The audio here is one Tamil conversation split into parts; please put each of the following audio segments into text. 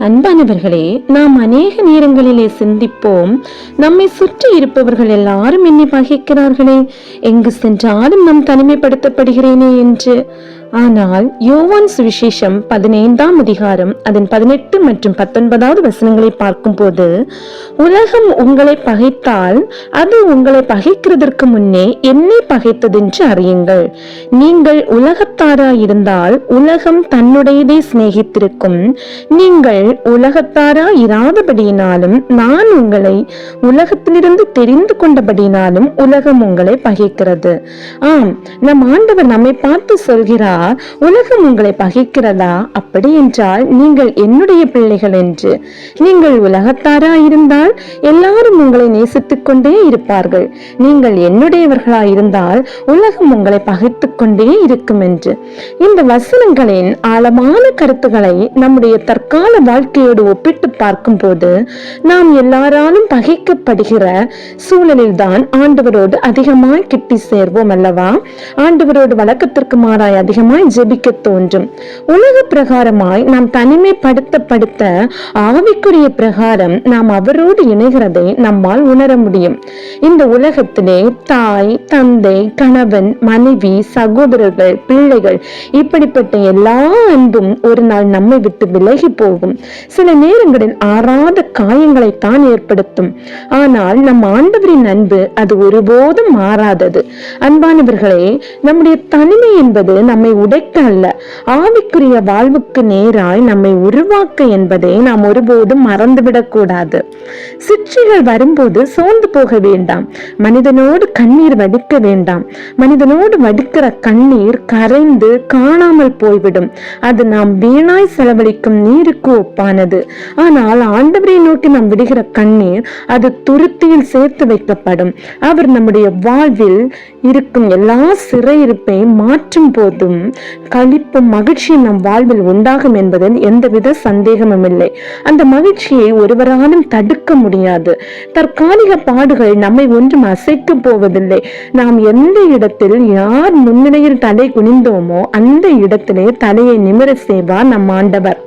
அன்பானவர்களே நாம் அநேக நேரங்களிலே சிந்திப்போம். நம்மை சுற்றி இருப்பவர்கள் எல்லாரும் என்னை பகைக்கிறார்களே எங்கு சென்றாலும் நாம் தனிமைப்படுத்தப்படுகிறேனே என்று. ஆனால் யோவான் சுவிசேஷம் பதினைந்தாம் அதிகாரம் அதன் பதினெட்டு மற்றும் பத்தொன்பதாவது வசனங்களை பார்க்கும்போது உலகம் உங்களை பகைத்தால் அது உங்களை பகைக்கிறதற்கு முன்னே என்னை பகைத்ததென்று அறியுங்கள். நீங்கள் உலகத்தாராயிருந்தால் உலகம் தன்னுடையதை சிநேகித்திருக்கும். நீங்கள் உலகத்தாரா இராதபடியினாலும் நான் உங்களை உலகத்திலிருந்து தெரிந்து கொண்டபடியினாலும் உலகம் உங்களை பகைக்கிறது. ஆம் நம் ஆண்டவர் நம்மை பார்த்து சொல்கிறார் உலகம் உங்களை பகைக்கிறதா? அப்படி என்றால் நீங்கள் என்னுடைய பிள்ளைகள் என்று. நீங்கள் உலகத்தாரா இருந்தால் எல்லாரும் உங்களை நேசித்துக் கொண்டே இருப்பார்கள். நீங்கள் என்னுடையவர்களா இருந்தால் உலகம் உங்களை பகைத்துக் கொண்டே இருக்கும் என்று. இந்த வசனங்களின் ஆழமான கருத்துக்களை நம்முடைய தற்கால வாழ்க்கையோடு ஒப்பிட்டு பார்க்கும்போது நாம் எல்லாராலும் பகைக்கப்படுகிற சூழலில் தான் ஆண்டவரோடு அதிகமாய் கிட்டி சேர்வோம் அல்லவா? ஆண்டவரோடு வழக்கத்திற்கு மாறாய் அதிகமாக அதிகமாய் ஜெபிக்க தோன்றும். உலக பிரகாரமாய் நாம் தனிமைப்படுத்தப்படுத்த ஆவிக்குரிய பிரகாரம் நாம் அவரோடு இணைகிறதை நம்மால் உணர முடியும். இந்த உலகத்திலே தாய் தந்தை கணவன் மனைவி சகோதரர்கள் பிள்ளைகள் இப்படிப்பட்ட எல்லா அன்பும் ஒரு நாள் நம்மை விட்டு விலகி போகும். சில நேரங்களில் ஆறாத காயங்களை தான் ஏற்படுத்தும். ஆனால் நம் ஆண்டவரின் அன்பு அது ஒருபோதும் மாறாதது. அன்பானவர்களே நம்முடைய தனிமை என்பது நம்மை உடைக்க அல்ல ஆவிக்குரிய வாழ்வுக்கு நேராய் நம்மை உருவாக்க என்பதை நாம் ஒருபோதும் மறந்துவிடக் கூடாது சிற்றிகள் வரும்போது சோர்ந்து போக வேண்டாம். மனிதனோடு கண்ணீர் வடிக்க வேண்டாம். மனிதனோடு வடிக்கிற கண்ணீர் கரைந்து காணாமல் போய்விடும். அது நாம் வீணாய் செலவழிக்கும் நீருக்கு ஒப்பானது. ஆனால் ஆண்டவரை நோக்கி நாம் விடுகிற கண்ணீர் அது துருத்தியில் சேர்த்து வைக்கப்படும். அவர் நம்முடைய வாழ்வில் இருக்கும் எல்லா சிறையிருப்பை மாற்றும் போதும் களிப்பும் மகிழ்ச்சியும் நம் வாழ்வில் உண்டாகும் என்பதில் எந்தவித சந்தேகமும் இல்லை. அந்த மகிழ்ச்சியை ஒருவராலும் தடுக்க முடியாது. தற்காலிக பாடுகள் நம்மை ஒன்றும் அசைக்க போவதில்லை. நாம் எந்த இடத்தில் யார் முன்னிலையில் தலை குனிந்தோமோ அந்த இடத்திலே தலையை நிமிர செய்வார் நம் ஆண்டவர்.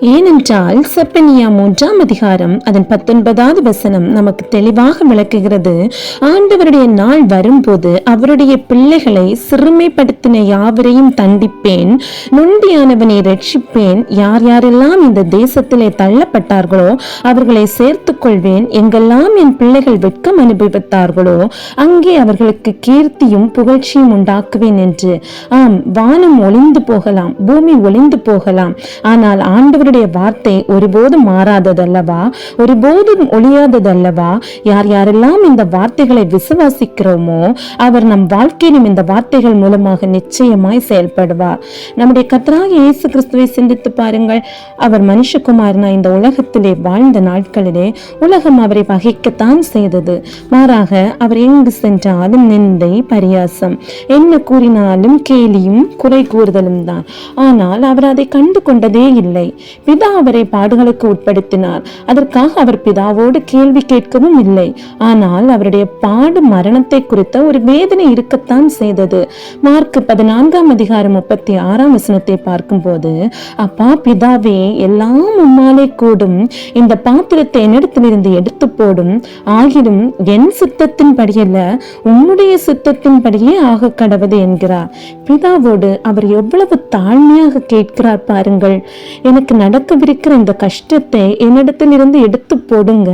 ஏனென்றால் செப்பனியா மூன்றாம் அதிகாரம் அதன் பத்தொன்பதாவது வசனம் நமக்கு தெளிவாக விளக்குகிறது. ஆண்டவருடைய நாள் வரும்போது அவருடைய பிள்ளைகளை சிறுமைப்படுத்தின யாவரையும் தண்டிப்பேன் நொண்டியானவனை ரட்சிப்பேன் யார் யாரெல்லாம் இந்த தேசத்திலே தள்ளப்பட்டார்களோ அவர்களை சேர்த்து கொள்வேன் எங்கெல்லாம் என் பிள்ளைகள் வெட்கம் அனுபவித்தார்களோ அங்கே அவர்களுக்கு கீர்த்தியும் புகழ்ச்சியும் உண்டாக்குவேன் என்று. ஆம் வானம் ஒளிந்து போகலாம் பூமி ஒளிந்து போகலாம். ஆனால் ஆண்டவர் அவருடைய வார்த்தை ஒருபோதும் மாறாததல்லவா? ஒருபோதும் ஒளியாததல்லவா யார் யாரெல்லாம் இந்த வார்த்தைகளை விசுவாசிக்கிறோமோ அவர் நம் வாழ்க்கையிலும் இந்த வார்த்தைகள் மூலமாக நிச்சயமாய் செயல்படுவார். நம்முடைய கத்தராக இயேசு கிறிஸ்துவை சிந்தித்து பாருங்கள். அவர் மனுஷகுமாரனா இந்த உலகத்திலே வாழ்ந்த நாட்களிலே உலகம் அவரை வகைக்கத்தான் செய்தது. மாறாக அவர் எங்கு சென்றாலும் நிந்தை பரியாசம். என்ன கூறினாலும் கேலியும் குறை கூறுதலும் தான். ஆனால் அவர் அதை கண்டு கொண்டதே இல்லை. பிதா அவரை பாடுகளுக்கு உட்படுத்தினார். அதற்காக அவர் பிதாவோடு கேள்வி கேட்கவும் இல்லை. ஆனால் அவருடைய பாடு மரணத்தை குறித்த ஒரு வேதனை இருக்கத்தான் செய்தது. மார்க் பதினான்காம் அதிகாரம் முப்பத்தி ஆறாம் வசனத்தை பார்க்கும்போது அப்பா பிதாவே எல்லாம் உம்மாலே கூடும். இந்த பாத்திரத்தை என்னிடத்திலிருந்து எடுத்து போடும். ஆகிலும் என் சித்தத்தின் படியல்ல உன்னுடைய சித்தத்தின் படியே ஆக கடவுது என்கிறார். பிதாவோடு அவர் எவ்வளவு தாழ்மையாக கேட்கிறார் பாருங்கள். எனக்கு நட நடக்கவிருக்கிற இந்த கஷ்டத்தை என்னிடத்திலிருந்து எடுத்து போடுங்க.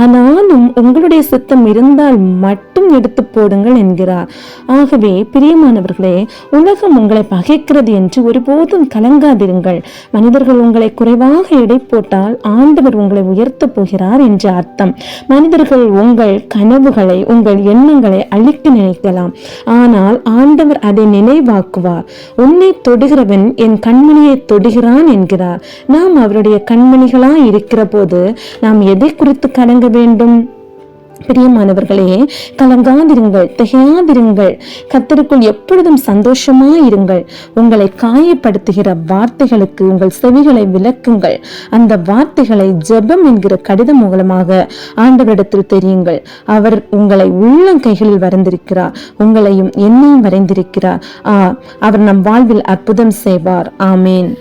ஆனாலும் உங்களுடைய சித்தம் இருந்தால் மட்டும் எடுத்து போடுங்கள் என்கிறார். ஆகவே பிரியமானவர்களே உலகம் உங்களை பகைக்கிறது என்று ஒருபோதும் கலங்காதிருங்கள். மனிதர்கள் உங்களை குறைவாக எடை போட்டால் ஆண்டவர் உங்களை உயர்த்த போகிறார் என்று அர்த்தம். மனிதர்கள் உங்கள் கனவுகளை உங்கள் எண்ணங்களை அழிக்க நினைக்கலாம். ஆனால் ஆண்டவர் அதை நினைவாக்குவார். உன்னை தொடுகிறவன் என் கண்மணியை தொடுகிறான் என்கிறார். நான் நாம் அவருடைய கண்மணிகளா இருக்கிற போது நாம் எதை குறித்து கலங்க வேண்டும்? பிரியமானவர்களே கலங்காதிருங்கள் திகையாதிருங்கள். கத்தருக்குள் எப்பொழுதும் சந்தோஷமா இருங்கள். உங்களை காயப்படுத்துகிற வார்த்தைகளுக்கு உங்கள் செவிகளை விளக்குங்கள். அந்த வார்த்தைகளை ஜெபம் என்கிற கடிதம் மூலமாக ஆண்டவரிடத்தில் தெரியுங்கள். அவர் உங்களை உள்ளங்கைகளில் வரைந்திருக்கிறார். உங்களையும் என்னையும் வரைந்திருக்கிறார். ஆ அவர் நம் வாழ்வில் அற்புதம் செய்வார். ஆமேன்.